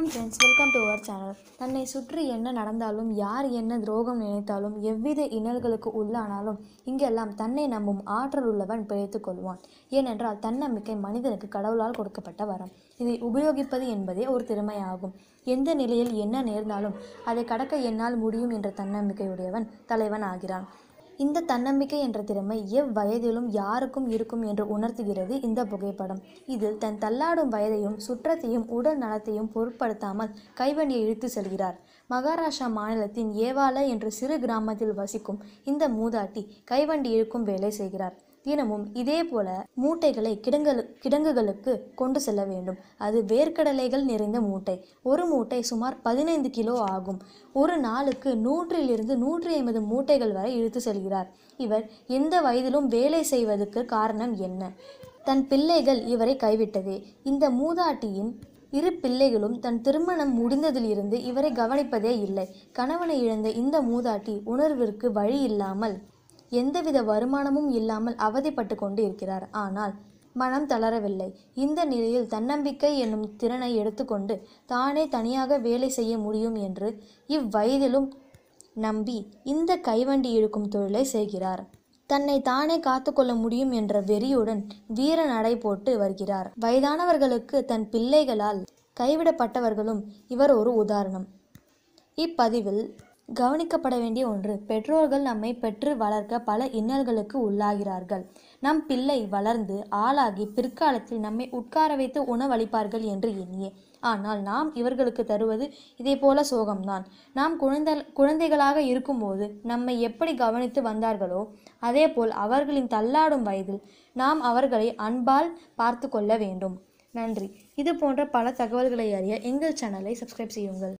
வணக்கம் friends welcome to our channel தன்னை சுற்றி என்ன நடந்தாலும் யார் என்ன துரோகம் நினைத்தாலும் எவ்வித இன்னல்களுக்கு உள்ளானாலும் இங்கெல்லாம் தன்னை நம்பும் ஆற்றல் உள்ளவன் பிழைத்து கொள்வான். ஏனென்றால் தன்னம்பிக்கை மனிதனுக்கு கடவுளால் கொடுக்கப்பட்ட வரம். இதை உபயோகிப்பது என்பதே ஒரு திறமையாகும். எந்த நிலையில் என்ன நேர்ந்தாலும் அதை கடக்க என்னால் முடியும் என்ற தன்னம்பிக்கையுடையவன் தலைவன் ஆகிறான். இந்த தன்னம்பிக்கை என்ற திறமை எவ்வயதிலும் யாருக்கும் இருக்கும் என்று உணர்த்துகிறது இந்த புகைப்படம். இதில் தன் தள்ளாடும் வயதையும் சுற்றத்தையும் உடல் நலத்தையும் பொருட்படுத்தாமல் கைவண்டியை இழுத்து செல்கிறார். மகாராஷ்டிரா மாநிலத்தின் ஏவால என்ற சிறு கிராமத்தில் வசிக்கும் இந்த மூதாட்டி கைவண்டி இழுக்கும் வேலை செய்கிறார். தினமும் இதே போல மூட்டைகளை கிடங்கலு கிடங்குகளுக்கு கொண்டு செல்ல வேண்டும். அது வேர்க்கடலைகள் நிறைந்த மூட்டை. ஒரு மூட்டை சுமார் பதினைந்து கிலோ ஆகும். ஒரு நாளுக்கு நூற்றிலிருந்து நூற்றி ஐம்பது மூட்டைகள் வரை இழுத்து செல்கிறார். இவர் எந்த வயதிலும் வேலை செய்வதற்கு காரணம் என்ன? தன் பிள்ளைகள் இவரை கைவிட்டதே. இந்த மூதாட்டியின் இரு பிள்ளைகளும் தன் திருமணம் முடிந்ததிலிருந்து இவரை கவனிப்பதே இல்லை. கணவனை இழந்த இந்த மூதாட்டி உணர்விற்கு வழி இல்லாமல் எந்தவித வருமானமும் இல்லாமல் அவதிப்பட்டு கொண்டு இருக்கிறார் ஆனால் மனம் தளரவில்லை. இந்த நிலையில் தன்னம்பிக்கை என்னும் திறனை எடுத்துக்கொண்டு தானே தனியாக வேலை செய்ய முடியும் என்று இவ்வயதிலும் நம்பி இந்த கைவண்டி இழுக்கும் தொழிலை செய்கிறார். தன்னை தானே காத்துக்கொள்ள முடியும் என்ற வெறியுடன் வீர நடை போட்டு வருகிறார். வயதானவர்களுக்கு தன் பிள்ளைகளால் கைவிடப்பட்டவர்களும் இவர் ஒரு உதாரணம். இப்பதிவில் கவனிக்கப்பட வேண்டிய ஒன்று. பெற்றோர்கள் நம்மை பெற்று வளர்க்க பல இன்னல்களுக்கு உள்ளாகிறார்கள். நம் பிள்ளை வளர்ந்து ஆளாகி பிற்காலத்தில் நம்மை உட்கார வைத்து உணவளிப்பார்கள் என்று எண்ணியே. ஆனால் நாம் இவர்களுக்கு தருவது இதே போல சோகம்தான். நாம் குழந்தை குழந்தைகளாக இருக்கும்போது நம்மை எப்படி கவனித்து வந்தார்களோ அதேபோல் அவர்களின் தள்ளாடும் வயதில் நாம் அவர்களை அன்பால் பார்த்து கொள்ள வேண்டும். நன்றி. இது போன்ற பல தகவல்களை அறிய எங்கள் சேனலை சப்ஸ்கிரைப் செய்யுங்கள்.